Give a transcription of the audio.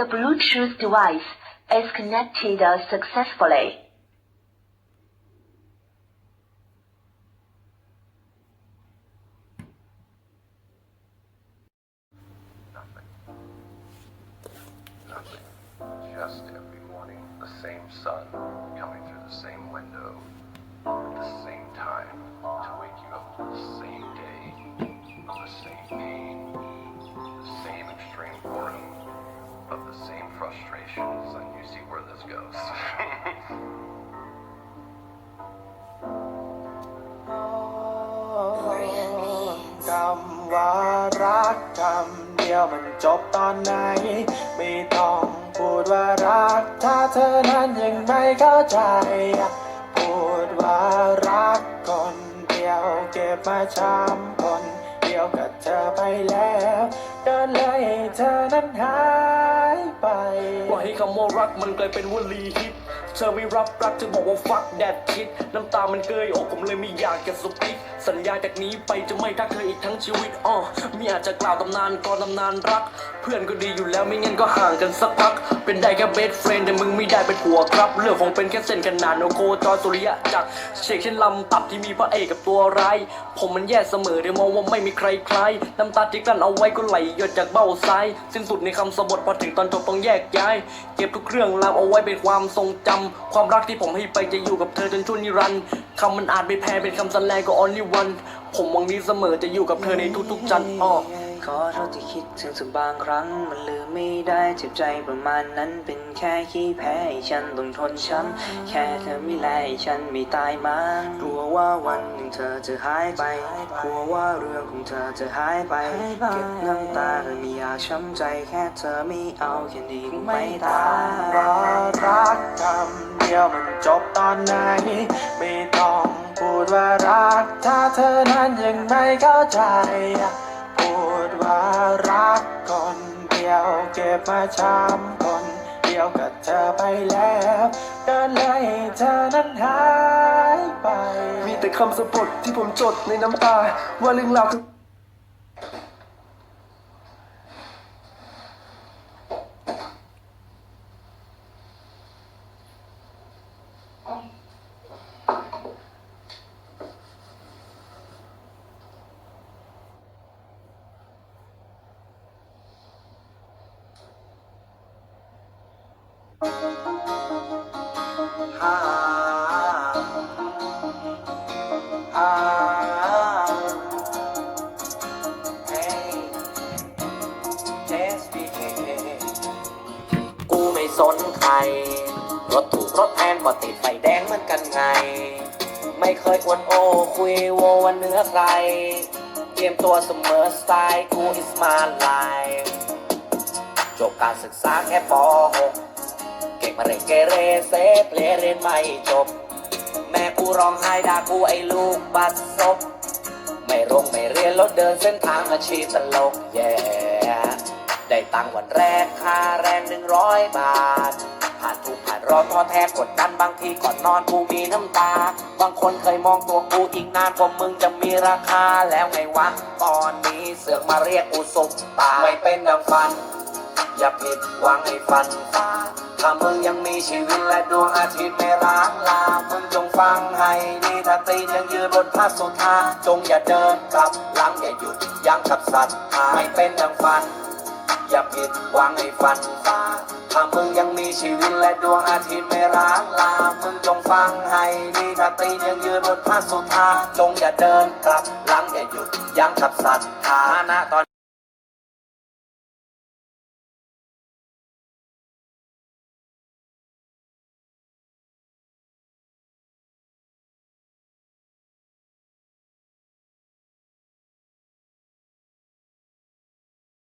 The Bluetooth device is connected successfully. Just every morning, the same sun coming through the same window at the same time to wake you up the same day, the same where this goes. คำว่ารักคำเดียวมันจบตอนไหน ไม่ต้องพูดว่ารัก ถ้าเธอนั้นยังไม่เข้าใจ พูดว่ารักคนเดียวเก็บมาช้ำคนเดียวกับเธอไปแล้วก็เลยให้เธอนั้นหาย ไป ปล่อยให้คำว่ารักมันกลายเป็นวลีฮิต ธอไม่รับรักเธอบอกว่า fuck that kid น้ำตามันเกยอกผมเลยไม่อยากจะสปิกสัญญาจากนี้ไปจะไม่ทักเธออีกทั้งชีวิตอ้อไม่อาจจะกล่าวตำนานกรตำนานรัก เพื่อนก็ดีอยู่แล้วไม่งั้นก็ห่างกันสักพัก เป็นได้แค่เบสเฟรนแต่มึงไม่ได้เป็นผัวครับ เรื่องของเป็นแค่เส้นขนานโนโคจรสุริยะจากเชกเช่นลำตับที่มีพระเอกกับตัวร้าย ผมมันแย่เสมอเดี๋ยวมองว่าไม่มีใครคล้ายน้ำตาที่กลั้นเอาไว้ก็ไหลหยดจากเบ้าซ้ายสิ้นสุดในคำสบทพอถึงตอนจบต้องแยกย้าย เก็บทุกเรื่องราวเอาไว้เป็นความทรงจำความรักที่ผมให้ไปจะอยู่กับเธอจนชั่วนิรันดร์คำมันอาจไม่แพ้เป็นคำสันแลงก็ only one ผมหวังนี้เสมอจะอยู่กับเธอในทุกๆจันทร์อ้อ อโทษที่คิดถึงสักบางครั้ง มันลืมไม่ได้เจ็บใจประมาณนั้นเป็นแค่ขี้แพ้ให้ฉันต้องทนช้ำแค่เธอไม่แลให้ฉันไม่ตายมากลัวว่าวันหนึ่งเธอจะหายไปกลัวว่าเรื่องของเธอจะหายไปเก็บน้ำตาและไม่อยากช้ำใจแค่เธอไม่เอาแค่นี้ก็ไม่ตายว่ารักคำเดียวมันจบตอนไหนไม่ต้องพูดว่ารักถ้าเธอนั้นยังไม่เข้าใจ บมาช้ำคนเดียวกับเธอไปแล้วก็เลยเธอนั้นหายไป มีแต่คำสะบดที่ผมจดในน้ำตา ว่าเรื่องราวทั้งอ่ ก็ติดไฟแดงเหมือนกันไง ไม่เคยอวนโอคุยโววันเหนื้อใคร เตรียมตัวเสมอสไตล์กู is my life จบการศึกษาแค่ป .6 เก่งมาเรเกเรเซเพลเรียนไม่จบ แม่กูร้องไห้ด่ากูไอ้ลูกบัดซบไม่รงไม่เรียนแล้วเดินเส้นทางอาชีพตลกแย่ ได้ตังค์วันแรกค่าแรงหนึ่งร้อยบาท ผ่านทุกผ่านรอนท้อแท้กดดันบางทีก่อนนอนกูมีน้ำตา บางคนเคยมองตัวกูอีกนานกว่ามึงจะมีราคาแล้วไงวะ ตอนนี้เสือกมาเรียกกูสุกตาไม่เป็นดังฝัน อย่าผิดหวังให้ฝันฟ้าถ้ามึงยังมีชีวิตและดวงอาทิตย์ไม่ร้างลา มึงจงฟังให้ดีถ้าตีนยังยืนบนพระสุธาจงอย่าเดินกลับหลังอย่าหยุดยั้งกับสัตว์ไม่เป็นดังฝัน อย่าผิดหวังให้ฝันฟ้าถ้ามึงยังมีชีวิตและดวงอาทิตย์ไม่ร้างลา มึงจงฟังให้ดีถ้าตียังยืนบนพระสุธาจงอย่าเดินกลับหลังอย่าหยุดยั้งกับสัตว์ฐานะตอน